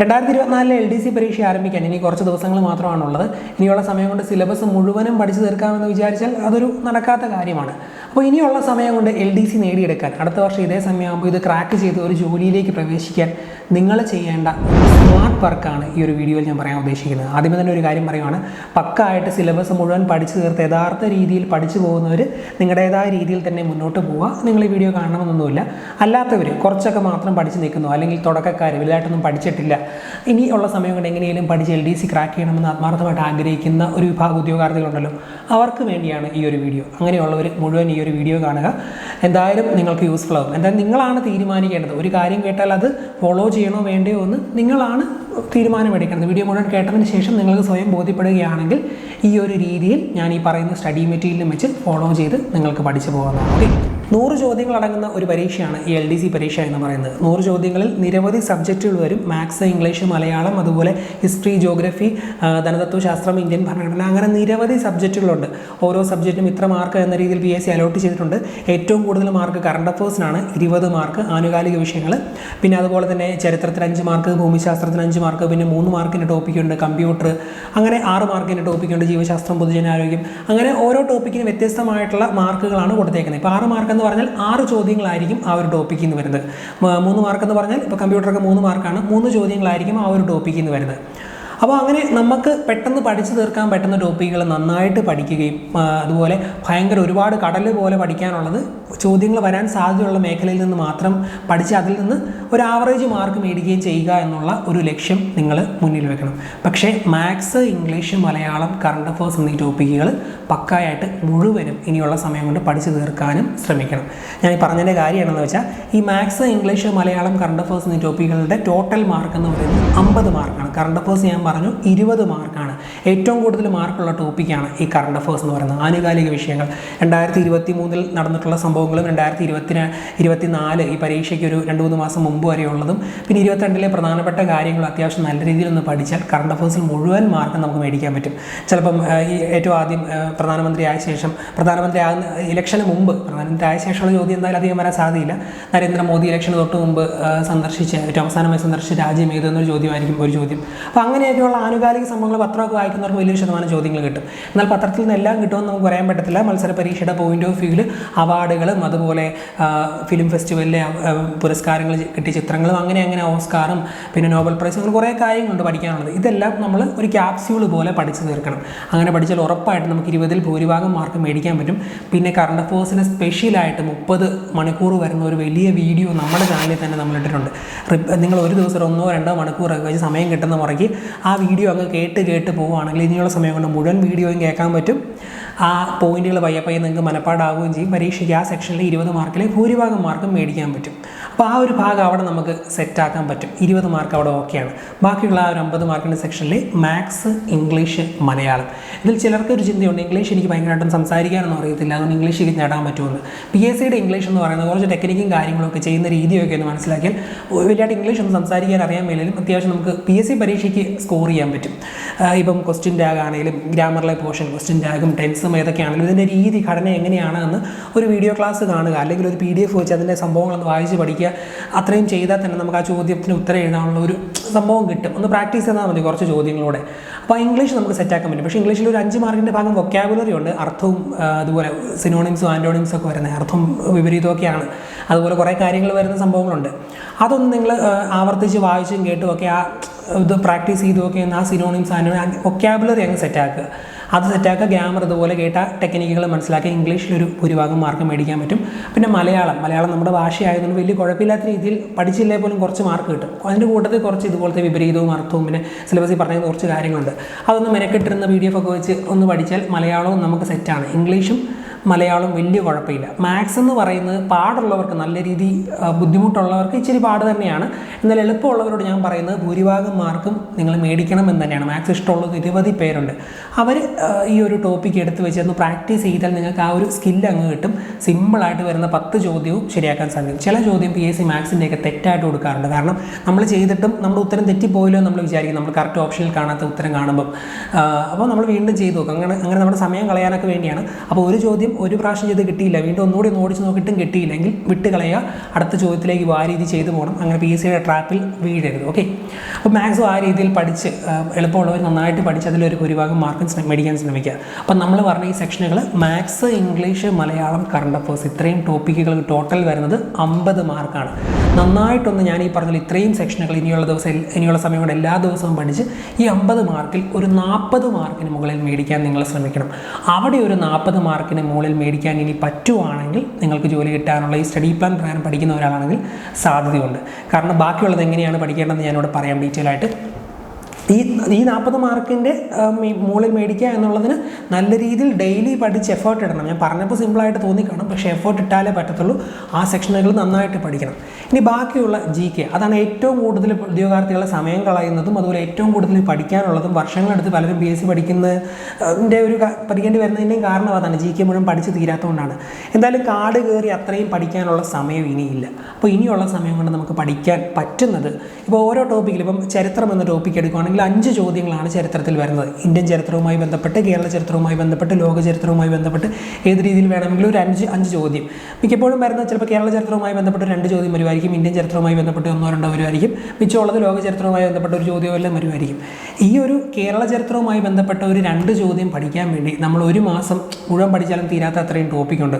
രണ്ടായിരത്തി ഇരുപത്തിനാലിലെ L D C പരീക്ഷ ആരംഭിക്കാൻ ഇനി കുറച്ച് ദിവസങ്ങൾ മാത്രമാണുള്ളത്. ഇനിയുള്ള സമയം കൊണ്ട് സിലബസ് മുഴുവനും പഠിച്ചു തീർക്കാമെന്ന് വിചാരിച്ചാൽ അതൊരു നടക്കാത്ത കാര്യമാണ്. അപ്പോൾ ഇനിയുള്ള സമയം കൊണ്ട് എൽ ഡി സി നേടിയെടുക്കാൻ അടുത്ത വർഷം ഇതേ സമയമാകുമ്പോൾ ഇത് ക്രാക്ക് ചെയ്ത് ഒരു ജോലിയിലേക്ക് പ്രവേശിക്കാൻ നിങ്ങൾ ചെയ്യേണ്ട സ്മാർട്ട് വർക്കാണ് ഈ ഒരു വീഡിയോയിൽ ഞാൻ പറയാൻ ഉദ്ദേശിക്കുന്നത്. ആദ്യമേ തന്നെ ഒരു കാര്യം പറയുവാണ്. പക്കായിട്ട് സിലബസ് മുഴുവൻ പഠിച്ചു തീർത്ത് യഥാർത്ഥ രീതിയിൽ പഠിച്ചു പോകുന്നവർ നിങ്ങളുടേതായ രീതിയിൽ തന്നെ മുന്നോട്ട് പോവുക. നിങ്ങൾ ഈ വീഡിയോ കാണണമെന്നൊന്നുമില്ല. അല്ലാത്തവർ കുറച്ചൊക്കെ മാത്രം പഠിച്ചു നിൽക്കുന്നു. അല്ലെങ്കിൽ തുടക്കക്കാർ വലുതായിട്ടൊന്നും പഠിച്ചിട്ടില്ല. ഇനിയുള്ള സമയം കൊണ്ട് എങ്ങനെയും പഠിച്ച് എൽ ഡി സി ക്രാക്ക് ചെയ്യണമെന്ന് ആത്മാർത്ഥമായിട്ട് ആഗ്രഹിക്കുന്ന ഒരു വിഭാഗം ഉദ്യോഗാർത്ഥികളുണ്ടല്ലോ അവർക്ക് വേണ്ടിയാണ് ഈ ഒരു വീഡിയോ അങ്ങനെയുള്ളവർ മുഴുവൻ ഈ ഒരു വീഡിയോ കാണുക. എന്തായാലും നിങ്ങൾക്ക് യൂസ്ഫുൾ ആകും എന്തായാലും നിങ്ങളാണ് തീരുമാനിക്കേണ്ടത്. ഒരു കാര്യം കേട്ടാൽ അത് ഫോളോ ചെയ്യണോ വേണ്ടയോ എന്ന് നിങ്ങളാണ് തീരുമാനമെടുക്കുന്നത് വീഡിയോ മുഴുവൻ കേട്ടതിന് ശേഷം നിങ്ങൾക്ക് സ്വയം ബോധ്യപ്പെടുകയാണെങ്കിൽ ഈ ഒരു രീതിയിൽ ഞാൻ ഈ പറയുന്ന സ്റ്റഡി മെറ്റീരിയലും വെച്ച് ഫോളോ ചെയ്ത് നിങ്ങൾക്ക് പഠിച്ചു പോകാവുന്നതാണ്. ഓക്കെ നൂറ് ചോദ്യങ്ങൾ അടങ്ങുന്ന ഒരു പരീക്ഷയാണ് ഈ എൽ ഡി സി പരീക്ഷ എന്ന് പറയുന്നത്. നൂറ് ചോദ്യങ്ങളിൽ നിരവധി സബ്ജക്റ്റുകൾ വരും. മാത്സ് ഇംഗ്ലീഷ് മലയാളം അതുപോലെ ഹിസ്റ്ററി ജോഗ്രഫി ധനതത്വശാസ്ത്രം ഇന്ത്യൻ ഭരണഘടന അങ്ങനെ നിരവധി സബ്ജക്റ്റുകളുണ്ട് ഓരോ സബ്ജക്റ്റും ഇത്ര മാർക്ക് എന്ന രീതിയിൽ പി എസ് സി അലോട്ട് ചെയ്തിട്ടുണ്ട്. ഏറ്റവും കൂടുതൽ മാർക്ക് കറണ്ട് അഫേഴ്സിനാണ് ഇരുപത് മാർക്ക് ആനുകാലിക വിഷയങ്ങൾ. പിന്നെ അതുപോലെ തന്നെ ചരിത്രത്തിന് അഞ്ച് മാർക്ക് ഭൂമിശാസ്ത്രത്തിന് അഞ്ച് മാർക്ക് പിന്നെ മൂന്ന് മാർക്കിന്റെ ടോപ്പിക്കുണ്ട് കമ്പ്യൂട്ടർ അങ്ങനെ ആറ് മാർക്കിന്റെ ടോപ്പിക്കുണ്ട് ജീവശാസ്ത്രം പൊതുജനാരോഗ്യം അങ്ങനെ ഓരോ ടോപ്പിക്കിനും വ്യത്യസ്തമായിട്ടുള്ള മാർക്കുകളാണ് കൊടുത്തേക്കുന്നത്. ഇപ്പോൾ ആറ് മാർക്ക് എന്ന് പറഞ്ഞാൽ ആറ് ചോദ്യങ്ങളായിരിക്കും ആ ഒരു ടോപ്പിക്കിൽ നിന്ന് വരുന്നത്. മൂന്ന് മാർക്ക് എന്ന് പറഞ്ഞാൽ ഇപ്പോൾ കമ്പ്യൂട്ടറൊക്കെ മൂന്ന് മാർക്കാണ് മൂന്ന് ചോദ്യങ്ങളായിരിക്കും ആ ഒരു ടോപ്പിക്കിൽ നിന്ന് വരുന്നത്. അപ്പോൾ അങ്ങനെ നമുക്ക് പെട്ടെന്ന് പഠിച്ചു തീർക്കാൻ പറ്റുന്ന ടോപ്പിക്കുകൾ നന്നായിട്ട് പഠിക്കുകയും അതുപോലെ ഭയങ്കര ഒരുപാട് കടൽ പോലെ പഠിക്കാനുള്ളത് ചോദ്യങ്ങൾ വരാൻ സാധ്യതയുള്ള മേഖലയിൽ നിന്ന് മാത്രം പഠിച്ച് അതിൽ നിന്ന് ഒരു ആവറേജ് മാർക്ക് മേടിക്കുകയും ചെയ്യുക എന്നുള്ള ഒരു ലക്ഷ്യം നിങ്ങൾ മുന്നിൽ വെക്കണം. പക്ഷേ maths English Malayalam current affairs എന്നീ ടോപ്പിക്കുകൾ പക്കായായിട്ട് മുഴുവനും ഇനിയുള്ള സമയം കൊണ്ട് പഠിച്ചു തീർക്കാനും ശ്രമിക്കണം. ഞാൻ ഈ പറഞ്ഞതിന്റെ കാര്യം എന്താണെന്ന് വെച്ചാൽ ഈ maths English Malayalam current affairs എന്നീ ടോപ്പിക്കുകളുടെ ടോട്ടൽ മാർക്ക് എന്ന് പറയുന്നത് അമ്പത് മാർക്കാണ് കറണ്ട് അഫേഴ്സ് ഞാൻ പറഞ്ഞു ഇരുപത് മാർക്കാണ്. ഏറ്റവും കൂടുതൽ മാർക്കുള്ള ടോപ്പിക്കാണ് ഈ കറണ്ട് അഫേഴ്സ് എന്ന് പറയുന്നത്. ആനുകാലിക വിഷയങ്ങൾ. രണ്ടായിരത്തി ഇരുപത്തി മൂന്നിൽ നടന്നിട്ടുള്ള സംഭവങ്ങളും രണ്ടായിരത്തി ഇരുപത്തിന് ഇരുപത്തിനാല് ഈ പരീക്ഷയ്ക്ക് ഒരു രണ്ട് മൂന്ന് മാസം മുമ്പ് വരെയുള്ളതും പിന്നെ ഇരുപത്തിരണ്ടിലെ പ്രധാനപ്പെട്ട കാര്യങ്ങൾ അത്യാവശ്യം നല്ല രീതിയിൽ ഒന്ന് പഠിച്ചാൽ കറണ്ട് അഫേഴ്സിൽ മുഴുവൻ മാർക്ക് നമുക്ക് മേടിക്കാൻ പറ്റും. ചിലപ്പം ഈ ഏറ്റവും ആദ്യം പ്രധാനമന്ത്രി ആയ ശേഷം പ്രധാനമന്ത്രി ആകുന്ന ഇലക്ഷന് മുമ്പ് പ്രധാനമന്ത്രി ആയ ശേഷമുള്ള ചോദ്യം എന്തായാലും അധികം വരാൻ സാധ്യതയില്ല. നരേന്ദ്രമോദി ഇലക്ഷന് തൊട്ട് മുമ്പ് സന്ദർശിച്ച ഏറ്റവും അവസാനമായി സന്ദർശിച്ച രാജ്യം ഏതെന്നൊരു ചോദ്യമായിരിക്കും ഒരു ചോദ്യം. അപ്പോൾ അങ്ങനെയൊക്കെയുള്ള ആനുകാലിക സംഭവങ്ങൾ പത്രമൊക്കെ വായിക്കുന്നവർക്ക് വലിയൊരു ശതമാനം ചോദ്യങ്ങൾ കിട്ടും. എന്നാൽ പത്രത്തിൽ നിന്ന് എല്ലാം കിട്ടുമെന്ന് നമുക്ക് പറയാൻ പറ്റത്തില്ല. മത്സര പരീക്ഷയുടെ പോയിന്റ് ഓഫ് വ്യൂവിൽ അവാർഡുകളും അതുപോലെ ഫിലിം ഫെസ്റ്റിവലിലെ പുരസ്കാരങ്ങൾ കിട്ടിയ ചിത്രങ്ങളും അങ്ങനെ അങ്ങനെ ഓസ്കാറും പിന്നെ നോബൽ പ്രൈസ് അങ്ങനെ കുറേ കാര്യങ്ങളുണ്ട് പഠിക്കാനുള്ളത്. ഇതെല്ലാം നമ്മൾ ഒരു ക്യാപ്സ്യൂൾ പോലെ പഠിച്ചു തീർക്കണം. അങ്ങനെ പഠിച്ചാൽ ഉറപ്പായിട്ട് നമുക്ക് ഇരുപതിൽ ഭൂരിഭാഗം മാർക്ക് മേടിക്കാൻ പറ്റും. പിന്നെ കറണ്ട് അഫേഴ്സിന് സ്പെഷ്യലായിട്ട് മുപ്പത് മണിക്കൂർ വരുന്ന ഒരു വലിയ വീഡിയോ നമ്മുടെ ചാനലിൽ തന്നെ നമ്മൾ ഇട്ടിട്ടുണ്ട്. നിങ്ങൾ ഒരു ദിവസം ഒന്നോ രണ്ടോ മണിക്കൂറൊക്കെ വെച്ച് സമയം കിട്ടുന്ന മുറയ്ക്ക് വീഡിയോ അങ്ങ് കേട്ട് കേട്ട് പോവുകയാണെങ്കിൽ ഇനിയുള്ള സമയം കൊണ്ട് മുഴുവൻ വീഡിയോയും കേൾക്കാൻ പറ്റും. ആ പോയിന്റുകൾ പയ്യെ പയ്യെ നിങ്ങൾക്ക് മനപ്പാടാവുകയും ചെയ്യും. പരീക്ഷയ്ക്ക് ആ സെക്ഷനിൽ ഇരുപത് മാർക്കിൽ ഭൂരിഭാഗം മാർക്കും മേടിക്കാൻ പറ്റും. അപ്പോൾ ആ ഒരു ഭാഗം അവിടെ നമുക്ക് സെറ്റാക്കാൻ പറ്റും. ഇരുപത് മാർക്ക് അവിടെ ഓക്കെയാണ് ബാക്കിയുള്ള ആ ഒരു അമ്പത് മാർക്കിന്റെ സെക്ഷനിൽ മാത്സ് ഇംഗ്ലീഷ് മലയാളം. ഇതിൽ ചിലർക്ക് ഒരു ചിന്തയുണ്ട് ഇംഗ്ലീഷ് എനിക്ക് ഭയങ്കരമായിട്ടും സംസാരിക്കാനൊന്നും അറിയത്തില്ല. അതുകൊണ്ട് ഇംഗ്ലീഷ് എനിക്ക് നേടാൻ പറ്റുമെന്ന്. പി എസ് സിയുടെ ഇംഗ്ലീഷ് എന്ന് പറയുന്നത് കുറച്ച് ടെക്നിക്കും കാര്യങ്ങളൊക്കെ ചെയ്യുന്ന രീതിയൊക്കെ ഒന്ന് മനസ്സിലാക്കിയാൽ വലിയതായിട്ട് ഇംഗ്ലീഷ് ഒന്നും സംസാരിക്കാൻ അറിയാൻ മേലും അത്യാവശ്യം നമുക്ക് പി എസ് സി പരീക്ഷയ്ക്ക് സ്കോർ ചെയ്യാൻ പറ്റും. ഇപ്പം ക്വസ്റ്റ്യൻ ടാഗ് ആണെങ്കിലും ഗ്രാമറിലെ പോർഷൻ ക്വസ്റ്റ്യൻ ടാഗും ടെൻസും ഏതൊക്കെയാണെങ്കിലും ഇതിന്റെ രീതി ഘടന എങ്ങനെയാണ് എന്ന് ഒരു വീഡിയോ ക്ലാസ് കാണുക അല്ലെങ്കിൽ ഒരു പി ഡി എഫ് വെച്ച് അതിന്റെ സംഭവങ്ങളൊന്ന് വായിച്ച് പഠിക്കുക. അത്രയും ചെയ്താൽ തന്നെ നമുക്ക് ആ ചോദ്യത്തിന് ഉത്തരം എഴുതാനുള്ള ഒരു സംഭവം കിട്ടും. ഒന്ന് പ്രാക്ടീസ് ചെയ്താൽ മതി കുറച്ച് ചോദ്യങ്ങളോടെ. അപ്പോൾ ഇംഗ്ലീഷ് നമുക്ക് സെറ്റാക്കാൻ പറ്റും. പക്ഷേ ഇംഗ്ലീഷിൽ ഒരു അഞ്ച് മാർക്കിന്റെ ഭാഗം വൊക്കാബുലറി ഉണ്ട്. അർത്ഥവും അതുപോലെ സിനോണിംസും ആന്റോണിംസും ഒക്കെ വരുന്നത്. അർത്ഥം വിപരീതമൊക്കെയാണ് അതുപോലെ കുറേ കാര്യങ്ങൾ വരുന്ന സംഭവങ്ങളുണ്ട്. അതൊന്നും നിങ്ങൾ ആവർത്തിച്ച് വായിച്ചും കേട്ടും ഒക്കെ ആ ഇത് പ്രാക്ടീസ് ചെയ്തു ഒക്കെ ഒന്ന് ആ സിനോണിംസ് ആന്റോണിം വൊക്കാബുലറി അങ്ങ് സെറ്റാക്കുക അത് സെറ്റാക്കുക. ഗ്രാമർ ഇതുപോലെ കേട്ട ടെക്നിക്കുകൾ മനസ്സിലാക്കി ഇംഗ്ലീഷിലൊരു ഭൂരിഭാഗം മാർക്ക് മേടിക്കാൻ പറ്റും. പിന്നെ മലയാളം. മലയാളം നമ്മുടെ ഭാഷയായതുകൊണ്ട് വലിയ കുഴപ്പമില്ലാത്ത രീതിയിൽ പഠിച്ചില്ലേ പോലും കുറച്ച് മാർക്ക് കിട്ടും. അതിന്റെ കൂട്ടത്തിൽ കുറച്ച് ഇതുപോലത്തെ വിപരീതവും അർത്ഥവും പിന്നെ സിലബസിൽ പറഞ്ഞ കുറച്ച് കാര്യങ്ങളുണ്ട്. അതൊന്ന് മെനക്കെട്ടിരുന്ന പി ഡി എഫ് ഒക്കെ വെച്ച് ഒന്ന് പഠിച്ചാൽ മലയാളവും നമുക്ക് സെറ്റാണ് ഇംഗ്ലീഷും മലയാളം വലിയ കുഴപ്പമില്ല. മാത്സ് എന്ന് പറയുന്നത് പാടുള്ളവർക്ക് നല്ല രീതി ബുദ്ധിമുട്ടുള്ളവർക്ക് ഇച്ചിരി പാട് തന്നെയാണ്. എന്നാൽ എളുപ്പമുള്ളവരോട് ഞാൻ പറയുന്നത് ഭൂരിഭാഗം മാർക്കും നിങ്ങൾ മേടിക്കണം എന്ന് തന്നെയാണ്. മാത്സ് ഇഷ്ടമുള്ള നിരവധി പേരുണ്ട്. അവർ ഈ ഒരു ടോപ്പിക്ക് എടുത്ത് വെച്ച് ഒന്ന് പ്രാക്ടീസ് ചെയ്താൽ നിങ്ങൾക്ക് ആ ഒരു സ്കില്ല് അങ്ങ് കിട്ടും. സിമ്പിളായിട്ട് വരുന്ന പത്ത് ചോദ്യവും ശരിയാക്കാൻ സാധിക്കും. ചില ചോദ്യം പി എസ് സി മാത്സിന്റെയൊക്കെ തെറ്റായിട്ട് കൊടുക്കാറുണ്ട്. കാരണം നമ്മൾ ചെയ്തിട്ടും നമ്മുടെ ഉത്തരം തെറ്റിപ്പോയില്ലോ നമ്മൾ വിചാരിക്കും നമ്മൾ കറക്റ്റ് ഓപ്ഷനിൽ കാണാത്ത ഉത്തരം കാണുമ്പം. അപ്പോൾ നമ്മൾ വീണ്ടും ചെയ്തു നോക്കും. അങ്ങനെ അങ്ങനെ നമ്മുടെ സമയം കളയാനൊക്കെ വേണ്ടിയാണ്. അപ്പോൾ ഒരു ചോദ്യം ഒരു പ്രാവശ്യം ചെയ്ത് കിട്ടിയില്ല. വീണ്ടും ഒന്നുകൂടി ഒന്ന് ഓടിച്ച് നോക്കിയിട്ടും കിട്ടിയില്ലെങ്കിൽ വിട്ട് കളയുക അടുത്ത ചോദ്യത്തിലേക്ക് ആ രീതി ചെയ്തു പോകണം. അങ്ങനെ പി സിയുടെ ട്രാപ്പിൽ വീഴരുത്. ഓക്കെ അപ്പോൾ മാത്സും ആ രീതിയിൽ പഠിച്ച് എളുപ്പമുള്ളവർ നന്നായിട്ട് പഠിച്ച് അതിലൊരു ഭൂരിഭാഗം മാർക്ക് മേടിക്കാൻ ശ്രമിക്കുക. അപ്പം നമ്മൾ പറഞ്ഞ ഈ സെക്ഷനുകൾ maths English Malayalam current affairs ഇത്രയും ടോപ്പിക്കുകൾ ടോട്ടൽ വരുന്നത് അമ്പത് മാർക്കാണ് നന്നായിട്ടൊന്ന് ഞാൻ ഈ പറഞ്ഞ ഇത്രയും സെക്ഷനുകൾ ഇനിയുള്ള ദിവസം ഇനിയുള്ള സമയം കൊണ്ട് എല്ലാ ദിവസവും പഠിച്ച് ഈ അമ്പത് മാർക്കിൽ ഒരു നാൽപ്പത് മാർക്കിന് മുകളിൽ മേടിക്കാൻ നിങ്ങൾ ശ്രമിക്കണം. അവിടെ ഒരു നാൽപ്പത് മാർക്കിന് മുകളിൽ മേടിക്കാൻ ഇനി പറ്റുവാണെങ്കിൽ നിങ്ങൾക്ക് ജോലി കിട്ടാനുള്ള ഈ സ്റ്റഡി പ്ലാൻ പ്രകാരം പഠിക്കുന്ന ഒരാളാണെങ്കിൽ സാധ്യതയുണ്ട്. കാരണം ബാക്കിയുള്ളത് എങ്ങനെയാണ് പഠിക്കേണ്ടതെന്ന് ഞാനിവിടെ പറയാം ഡീറ്റെയിൽ ആയിട്ട്. ഈ ഈ നാൽപ്പത് മാർക്കിന്റെ മുകളിൽ മേടിക്കുക എന്നുള്ളതിന് നല്ല രീതിയിൽ ഡെയിലി പഠിച്ച് എഫേർട്ട് ഇടണം. ഞാൻ പറഞ്ഞപ്പോൾ സിമ്പിളായിട്ട് തോന്നിക്കാണും. പക്ഷേ എഫേർട്ട് ഇട്ടാലേ പറ്റത്തുള്ളൂ. ആ സെക്ഷനുകൾ നന്നായിട്ട് പഠിക്കണം. ഇനി ബാക്കിയുള്ള ജി കെ അതാണ് ഏറ്റവും കൂടുതൽ ഉദ്യോഗാർത്ഥികളെ സമയം കളയുന്നതും അതുപോലെ ഏറ്റവും കൂടുതൽ പഠിക്കാനുള്ളതും വർഷങ്ങളെടുത്ത് പലരും പി എസ് സി പഠിക്കുന്നതിന്റെ ഒരു പഠിക്കേണ്ടി വരുന്നതിന്റെയും കാരണം അതാണ് ജി കെ മുഴുവൻ പഠിച്ച് തീരാത്തതുകൊണ്ടാണ്. എന്തായാലും കാട് കയറി അത്രയും പഠിക്കാനുള്ള സമയം ഇനിയില്ല. അപ്പോൾ ഇനിയുള്ള സമയം കൊണ്ട് നമുക്ക് പഠിക്കാൻ പറ്റുന്നത്. ഇപ്പോൾ ഓരോ ടോപ്പിക്കിലും ഇപ്പം ചരിത്രം എന്ന ടോപ്പിക് എടുക്കുകയാണെങ്കിൽ അഞ്ച് ചോദ്യങ്ങളാണ് ചരിത്രത്തിൽ വരുന്നത്. ഇന്ത്യൻ ചരിത്രവുമായി ബന്ധപ്പെട്ട് കേരള ചരിത്രവുമായി ബന്ധപ്പെട്ട് ലോക ചരിത്രവുമായി ബന്ധപ്പെട്ട് ഏത് രീതിയിൽ വേണമെങ്കിലും ഒരു അഞ്ച് അഞ്ച് ചോദ്യം. മിക്കപ്പോഴും വരുന്നത് ചിലപ്പോൾ കേരള ചരിത്രവുമായി ബന്ധപ്പെട്ട് രണ്ട് ചോദ്യം വരുമായിരിക്കും ഇന്ത്യൻ ചരിത്രവുമായി ബന്ധപ്പെട്ട് ഒന്നോ രണ്ടോ വരുമായിരിക്കും. മിച്ചമുള്ളത് ലോക ചരിത്രവുമായി ബന്ധപ്പെട്ട ഒരു ചോദ്യം എല്ലാം വരുമായിരിക്കും. ഈ ഒരു കേരള ചരിത്രവുമായി ബന്ധപ്പെട്ട ഒരു രണ്ട് ചോദ്യം പഠിക്കാൻ വേണ്ടി നമ്മൾ ഒരു മാസം മുഴുവൻ പഠിച്ചാലും തീരാത്ത അത്രയും ടോപ്പിക്കുണ്ട്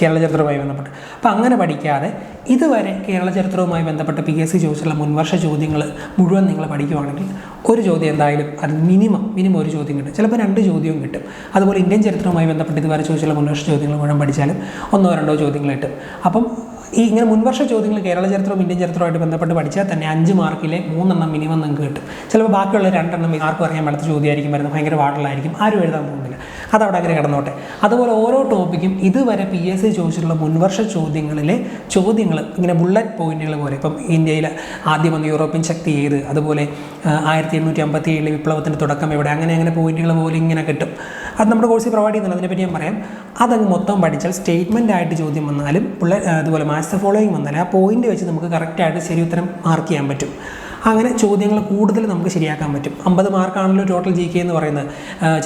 കേരള ചരിത്രവുമായി ബന്ധപ്പെട്ട്. അപ്പോൾ അങ്ങനെ പഠിക്കാതെ ഇതുവരെ കേരള ചരിത്രവുമായി ബന്ധപ്പെട്ട പി എസ് സി ചോദിച്ചുള്ള മുൻവർഷ ചോദ്യങ്ങൾ മുഴുവൻ നിങ്ങൾ പഠിക്കുവാണെങ്കിൽ ഒരു ചോദ്യം എന്തായാലും അത് മിനിമം മിനിമം ഒരു ചോദ്യം കിട്ടും. ചിലപ്പോൾ രണ്ട് ചോദ്യവും കിട്ടും. അതുപോലെ ഇന്ത്യൻ ചരിത്രവുമായി ബന്ധപ്പെട്ട് ഇതുവരെ ചോദിച്ചുള്ള മുൻവർഷ ചോദ്യങ്ങൾ മുഴുവൻ പഠിച്ചാലും ഒന്നോ രണ്ടോ ചോദ്യങ്ങൾ കിട്ടും. അപ്പം ഈ ഇങ്ങനെ മുൻവർഷ ചോദ്യങ്ങൾ കേരള ചരിത്രവും ഇന്ത്യൻ ചരിത്രവുമായിട്ട് ബന്ധപ്പെട്ട് പഠിച്ചാൽ തന്നെ അഞ്ച് മാർക്കിലെ മൂന്നെണ്ണം മിനിമം നിങ്ങൾക്ക് കിട്ടും. ചിലപ്പോൾ ബാക്കിയുള്ള രണ്ടെണ്ണം ആർക്കും അറിയാൻ പറ്റാത്ത ചോദ്യമായിരിക്കും വരുന്നത്. ഭയങ്കര വാട്ടലായിരിക്കും. ആരും എഴുതാൻ പോകുന്നില്ല. അതവിടെ അങ്ങനെ കിടന്നോട്ടെ. അതുപോലെ ഓരോ ടോപ്പിക്കും ഇതുവരെ പി എസ് സി ചോദിച്ചിട്ടുള്ള മുൻവർഷ ചോദ്യങ്ങളിലെ ചോദ്യങ്ങൾ ഇങ്ങനെ ബുള്ളറ്റ് പോയിന്റുകൾ പോലെ. ഇപ്പം ഇന്ത്യയിൽ ആദ്യം വന്ന യൂറോപ്യൻ ശക്തി ഏത്? അതുപോലെ ആയിരത്തി എണ്ണൂറ്റി അമ്പത്തി ഏഴിലെ വിപ്ലവത്തിന്റെ തുടക്കം എവിടെ? അങ്ങനെ അങ്ങനെ പോയിന്റുകൾ പോലെ ഇങ്ങനെ കിട്ടും. അത് നമ്മുടെ കോഴ്സിൽ പ്രൊവൈഡ് ചെയ്യുന്നുണ്ട്. അതിനെപ്പറ്റി ഞാൻ പറയാം. അതങ്ങ് മൊത്തം പഠിച്ചാൽ സ്റ്റേറ്റ്മെന്റ് ആയിട്ട് ചോദ്യം വന്നാലും പിള്ളേർ അതുപോലെ മാത്സ് ഫോളോയിങ് വന്നാലും ആ പോയിന്റ് വെച്ച് നമുക്ക് കറക്റ്റായിട്ട് ശരി ഉത്തരം മാർക്ക് ചെയ്യാൻ പറ്റും. അങ്ങനെ ചോദ്യങ്ങൾ കൂടുതൽ നമുക്ക് ശരിയാക്കാൻ പറ്റും. അമ്പത് മാർക്കാണല്ലോ ടോട്ടൽ ജി കെ എന്ന് പറയുന്നത്.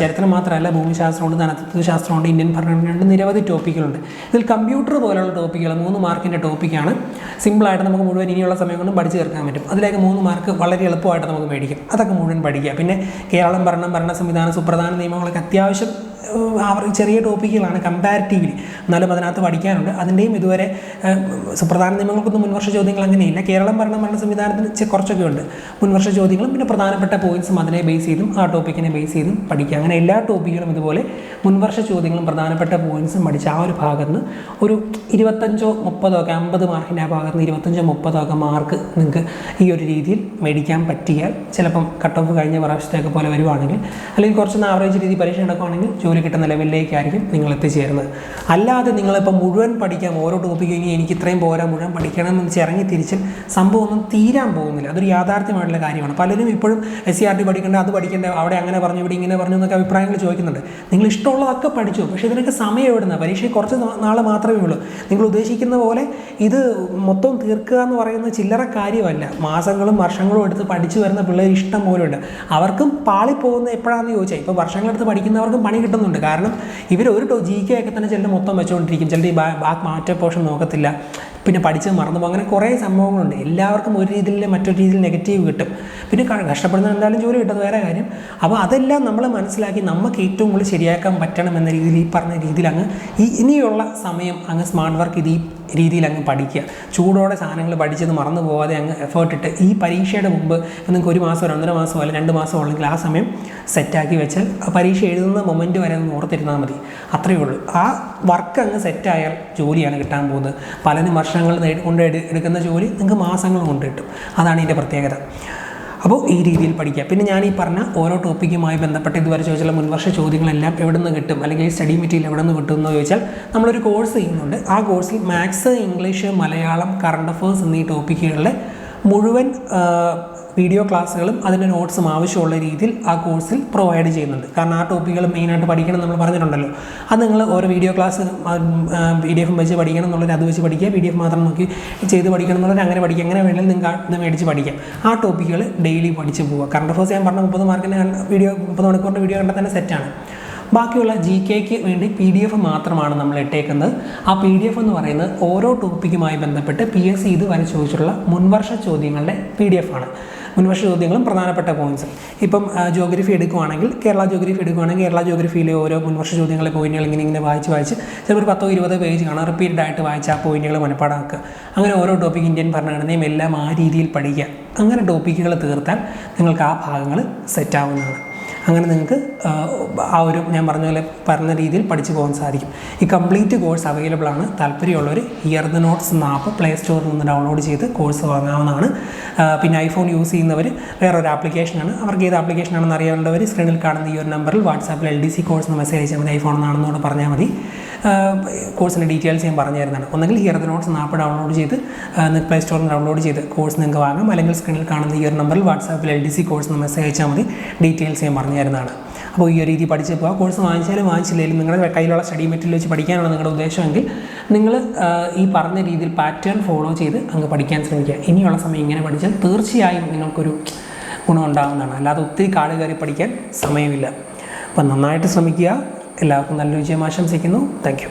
ചരിത്രം മാത്രമല്ല ഭൂമിശാസ്ത്രമുണ്ട് ധനതത്വശാസ്ത്രമുണ്ട് ഇന്ത്യൻ ഭരണഘടനയുണ്ട് നിരവധി ടോപ്പിക്കുകളുണ്ട് ഇതിൽ കമ്പ്യൂട്ടർ പോലുള്ള ടോപ്പിക്കുകൾ മൂന്ന് മാർക്കിന്റെ ടോപ്പിക്കാണ് സിമ്പിളായിട്ട് നമുക്ക് മുഴുവൻ ഇനിയുള്ള സമയങ്ങളും പഠിച്ചു തീർക്കാൻ പറ്റും. അതിലേക്ക് മൂന്ന് മാർക്ക് വളരെ എളുപ്പമായിട്ട് നമുക്ക് മേടിക്കും. അതൊക്കെ മുഴുവൻ പഠിക്കുക. പിന്നെ കേരളം ഭരണം ഭരണ സംവിധാനം സുപ്രധാന നിയമങ്ങളൊക്കെ അത്യാവശ്യം ചെറിയ ടോപ്പിക്കുകളാണ് കമ്പാരിറ്റീവ്ലി എന്നാലും അതിനകത്ത് പഠിക്കാനുണ്ട്. അതിന്റെയും ഇതുവരെ സുപ്രധാന നിയമങ്ങൾക്കൊന്നും മുൻവർഷ ചോദ്യങ്ങൾ അങ്ങനെയില്ല. കേരളം ഭരണ ഭരണ സംവിധാനത്തിന് കുറച്ചൊക്കെ ഉണ്ട്. മുൻവർഷ ചോദ്യങ്ങളും പിന്നെ പ്രധാനപ്പെട്ട പോയിന്റ്സും അതിനെ ബേസ് ചെയ്തും ആ ടോപ്പിക്കിനെ ബേസ് ചെയ്തും പഠിക്കുക. അങ്ങനെ എല്ലാ ടോപ്പിക്കുകളും ഇതുപോലെ മുൻവർഷ ചോദ്യങ്ങളും പ്രധാനപ്പെട്ട പോയിന്റ്സും പഠിച്ച് ആ ഒരു ഭാഗത്ത് നിന്ന് ഒരു ഇരുപത്തഞ്ചോ മുപ്പതോ ഒക്കെ അമ്പത് മാർക്കിന്റെ ആ ഭാഗത്ത് നിന്ന് ഇരുപത്തഞ്ചോ മുപ്പതോ ഒക്കെ മാർക്ക് നിങ്ങൾക്ക് ഈ ഒരു രീതിയിൽ മേടിക്കാൻ പറ്റിയാൽ ചിലപ്പം കട്ട് ഓഫ് കഴിഞ്ഞ പ്രാവശ്യത്തെയൊക്കെ പോലെ വരുവാണെങ്കിൽ അല്ലെങ്കിൽ കുറച്ചൊന്ന് ആവറേജ് രീതി പരീക്ഷ നടക്കുവാണെങ്കിൽ ജോലി കിട്ടുന്ന ലെവലിലേക്കായിരിക്കും നിങ്ങൾ എത്തിച്ചേരുന്നത് അല്ലാതെ നിങ്ങളിപ്പോൾ മുഴുവൻ പഠിക്കാം ഓരോ ടോപ്പിക് ഇനി എനിക്ക് ഇത്രയും പോരാ മുഴുവൻ പഠിക്കണം എന്ന് വെച്ച് ഇറങ്ങി തിരിച്ച് സംഭവം തീരാൻ പോകുന്നില്ല. അതൊരു യാഥാർത്ഥ്യമായിട്ടുള്ള കാര്യമാണ്. പലരും ഇപ്പോഴും എസ് സി ആർ ടി പഠിക്കേണ്ട അത് പഠിക്കേണ്ട അവിടെ അങ്ങനെ പറഞ്ഞു ഇവിടെ ഇങ്ങനെ പറഞ്ഞു എന്നൊക്കെ അഭിപ്രായങ്ങൾ ചോദിക്കുന്നുണ്ട്. നിങ്ങൾ ഇഷ്ടമുള്ളതൊക്കെ പഠിച്ചു പക്ഷേ ഇതിനൊക്കെ സമയം എവിടുന്ന? പരീക്ഷയിൽ കുറച്ച് നാൾ മാത്രമേ ഉള്ളൂ. നിങ്ങൾ ഉദ്ദേശിക്കുന്ന പോലെ ഇത് മൊത്തം തീർക്കുക എന്ന് പറയുന്ന ചില്ലറ കാര്യമല്ല. മാസങ്ങളും വർഷങ്ങളും എടുത്ത് പഠിച്ചു വരുന്ന പിള്ളേർ ഇഷ്ടം പോലെ ഉണ്ട് അവർക്കും പാളിപ്പോകുന്ന എപ്പോഴാണെന്ന് ചോദിച്ചാൽ ഇപ്പോൾ വർഷങ്ങളെടുത്ത് പഠിക്കുന്നവർക്കും പണി കിട്ടുന്നുണ്ട്. കാരണം ഇവർ ഒരു ജി കെ ഒക്കെ തന്നെ ചിലർ മൊത്തം വെച്ചുകൊണ്ടിരിക്കും ചിലർ ഈ ബാക്ക് മാറ്റ പോർഷൻ നോക്കത്തില്ല. പിന്നെ പഠിച്ച് മറന്നു പോകും. അങ്ങനെ കുറേ സംഭവങ്ങളുണ്ട്. എല്ലാവർക്കും ഒരു രീതിയിൽ മറ്റൊരു രീതിയിൽ നെഗറ്റീവ് കിട്ടും. പിന്നെ കഷ്ടപ്പെടുന്ന എന്തായാലും ജോലി കിട്ടും. വേറെ കാര്യം. അപ്പോൾ അതെല്ലാം നമ്മൾ മനസ്സിലാക്കി നമുക്ക് ഏറ്റവും കൂടുതൽ ശരിയാക്കാൻ പറ്റണം എന്ന രീതിയിൽ ഈ പറഞ്ഞ രീതിയിൽ അങ്ങ് ഈ ഇനിയുള്ള സമയം അങ്ങ് സ്മാർട്ട് വർക്ക് ഇത് ഈ രീതിയിൽ അങ്ങ് പഠിക്കുക. ചൂടോടെ സാധനങ്ങൾ പഠിച്ചത് മറന്നു പോകാതെ അങ്ങ് എഫേർട്ട് ഇട്ട് ഈ പരീക്ഷയുടെ മുമ്പ് നിങ്ങൾക്ക് ഒരു മാസം ഒരു ഒന്നര മാസം അല്ലെങ്കിൽ രണ്ട് മാസം ഉള്ളെങ്കിൽ ആ സമയം സെറ്റാക്കി വെച്ചാൽ പരീക്ഷ എഴുതുന്ന മൊമെന്റ് വരെ ഒന്ന് ഓർത്തിരുന്നാൽ മതി. അത്രയേ ഉള്ളൂ. ആ വർക്ക് അങ്ങ് സെറ്റായാൽ ജോലിയാണ് കിട്ടാൻ പോകുന്നത്. പലരും വർഷങ്ങൾ കൊണ്ട് എടുക്കുന്ന ജോലി നിങ്ങൾക്ക് മാസങ്ങൾ കൊണ്ട് കിട്ടും. അതാണ് ഇതിന്റെ പ്രത്യേകത. അപ്പോൾ ഈ രീതിയിൽ പഠിക്കുക. പിന്നെ ഞാൻ ഈ പറഞ്ഞ ഓരോ ടോപ്പിക്കുമായി ബന്ധപ്പെട്ട് ഇതുവരെ ചോദിച്ചുള്ള മുൻവർഷ ചോദ്യങ്ങളെല്ലാം എവിടെ നിന്ന് കിട്ടും? അല്ലെങ്കിൽ സ്റ്റഡി മെറ്റീരിയൽ എവിടെ നിന്ന് കിട്ടും എന്ന് ചോദിച്ചാൽ നമ്മളൊരു കോഴ്സ് ചെയ്യുന്നുണ്ട്. ആ കോഴ്സിൽ maths English Malayalam current affairs എന്നീ ടോപ്പിക്കുകളിലെ മുഴുവൻ വീഡിയോ ക്ലാസ്സുകളും അതിന്റെ നോട്ട്സും ആവശ്യമുള്ള രീതിയിൽ ആ കോഴ്സിൽ പ്രൊവൈഡ് ചെയ്യുന്നുണ്ട്. കാരണം ആ ടോപ്പിക്കുകൾ മെയിനായിട്ട് പഠിക്കണം നമ്മൾ പറഞ്ഞിട്ടുണ്ടല്ലോ. അത് നിങ്ങൾ ഓരോ വീഡിയോ ക്ലാസ് പി ഡി എഫും വെച്ച് പഠിക്കണം എന്നുള്ളത് അത് വെച്ച് പഠിക്കുക. പി ഡി എഫ് മാത്രം നോക്കി ചെയ്ത് പഠിക്കണം എന്നുള്ളത് അങ്ങനെ പഠിക്കുക. അങ്ങനെ വേണമെങ്കിൽ നിങ്ങൾക്ക് അത് മേടിച്ച് പഠിക്കാം. ആ ടോപ്പിക്കുകൾ ഡെയിലി പഠിച്ച് പോവുക. കറണ്ട് അഫേഴ്സ് ഞാൻ പറഞ്ഞ മുപ്പത് മാർക്കിന് വീഡിയോ മുപ്പത് മണിക്കൂറിന്റെ വീഡിയോ കണ്ടാൽ തന്നെ സെറ്റാണ് ബാക്കിയുള്ള ജി കെക്ക് വേണ്ടി പി ഡി എഫ് മാത്രമാണ് നമ്മൾ ഇട്ടേക്കുന്നത്. ആ പി ഡി എഫ് എന്ന് പറയുന്നത് ഓരോ ടോപ്പിക്കുമായി ബന്ധപ്പെട്ട് പി എസ് സി ഇതുവരെ ചോദിച്ചിട്ടുള്ള മുൻവർഷ ചോദ്യങ്ങളുടെ പി ഡി എഫ് ആണ്. മുൻവർഷ ചോദ്യങ്ങളും പ്രധാനപ്പെട്ട പോയിന്റ്സ് ഇപ്പം ജോഗ്രഫി എടുക്കുവാണെങ്കിൽ കേരള ജോഗ്രഫി എടുക്കുവാണെങ്കിൽ കേരള ജോഗ്രഫിയിലെ ഓരോ മുൻവർഷ ചോദ്യങ്ങളെ പോയിന്റുകൾ ഇങ്ങനെ ഇങ്ങനെ വായിച്ച് വായിച്ച് ചിലപ്പോൾ പത്തോ ഇരുപതോ പേജ് കാണാം. റിപ്പീറ്റഡ് ആയിട്ട് വായിച്ച് ആ പോയിന്റുകൾ മനപ്പാടാക്കുക. അങ്ങനെ ഓരോ ടോപ്പിക് ഇന്ത്യൻ ഭരണഘടനയും എല്ലാം ആ രീതിയിൽ പഠിക്കുക. അങ്ങനെ ടോപ്പിക്കുകൾ തീർത്താൽ നിങ്ങൾക്ക് ആ ഭാഗങ്ങൾ സെറ്റാവുന്നതാണ് അങ്ങനെ നിങ്ങൾക്ക് ആ ഒരു ഞാൻ പറഞ്ഞ പോലെ പറഞ്ഞ രീതിയിൽ പഠിച്ചു പോകാൻ സാധിക്കും. ഈ കംപ്ലീറ്റ് കോഴ്സ് അവൈലബിൾ ആണ്. താല്പര്യമുള്ളവർ ഇയർ ദ നോട്ട്സ് എന്ന ആപ്പ് പ്ലേ സ്റ്റോറിൽ നിന്ന് ഡൗൺലോഡ് ചെയ്ത് കോഴ്സ് വാങ്ങാവുന്നതാണ്. പിന്നെ ഐഫോൺ യൂസ് ചെയ്യുന്നവർ വേറൊരു ആപ്ലിക്കേഷനാണ് അവർക്ക് ഏത് ആപ്ലിക്കേഷനാണെന്ന് അറിയാനുള്ളവർ സ്ക്രീനിൽ കാണുന്ന ഈ ഒരു നമ്പറിൽ വാട്സാപ്പിൽ എൽ ഡി സി കോഴ്സ് എന്ന് മെസ്സേജ് അയച്ചാൽ മതി. ഐഫോൺ എന്നാണെന്നോട് പറഞ്ഞാൽ മതി. കോഴ്സിന്റെ ഡീറ്റെയിൽസ് ഞാൻ പറഞ്ഞു തരുന്നതാണ് ഒന്നെങ്കിൽ hear the notes app download ചെയ്ത് പ്ലേ സ്റ്റോറിൽ ഡൗൺലോഡ് ചെയ്ത് കോഴ്സ് നിങ്ങൾക്ക് വാങ്ങാം. അല്ലെങ്കിൽ സ്ക്രീനിൽ കാണുന്ന ഈ ഒരു നമ്പറിൽ വാട്സാപ്പിൽ എൽ ഡി സി കോഴ്സ് എന്ന് മെസ്സേജ് അയച്ചാൽ മതി. ഡീറ്റെയിൽസ് ഞാൻ പറഞ്ഞു തരുന്നതാണ് അപ്പോൾ ഈ ഒരു രീതി പഠിച്ച് പോകുക കോഴ്സ് വാങ്ങിച്ചാലും വാങ്ങിച്ചില്ലെങ്കിലും നിങ്ങളുടെ കയ്യിലുള്ള സ്റ്റഡി മെറ്റീരിയൽ വെച്ച് പഠിക്കാനാണ് നിങ്ങളുടെ ഉദ്ദേശമെങ്കിൽ നിങ്ങൾ ഈ പറഞ്ഞ രീതിയിൽ പാറ്റേൺ ഫോളോ ചെയ്ത് അങ്ങ് പഠിക്കാൻ ശ്രമിക്കുക. ഇനിയുള്ള സമയം ഇങ്ങനെ പഠിച്ചാൽ തീർച്ചയായും നിങ്ങൾക്കൊരു ഗുണം ഉണ്ടാകുന്നതാണ് അല്ലാതെ ഒത്തിരി കാട് കയറി പഠിക്കാൻ സമയമില്ല. അപ്പം നന്നായിട്ട് ശ്രമിക്കുക. എല്ലാവർക്കും നല്ല വിജയം ആശംസിക്കുന്നു. താങ്ക്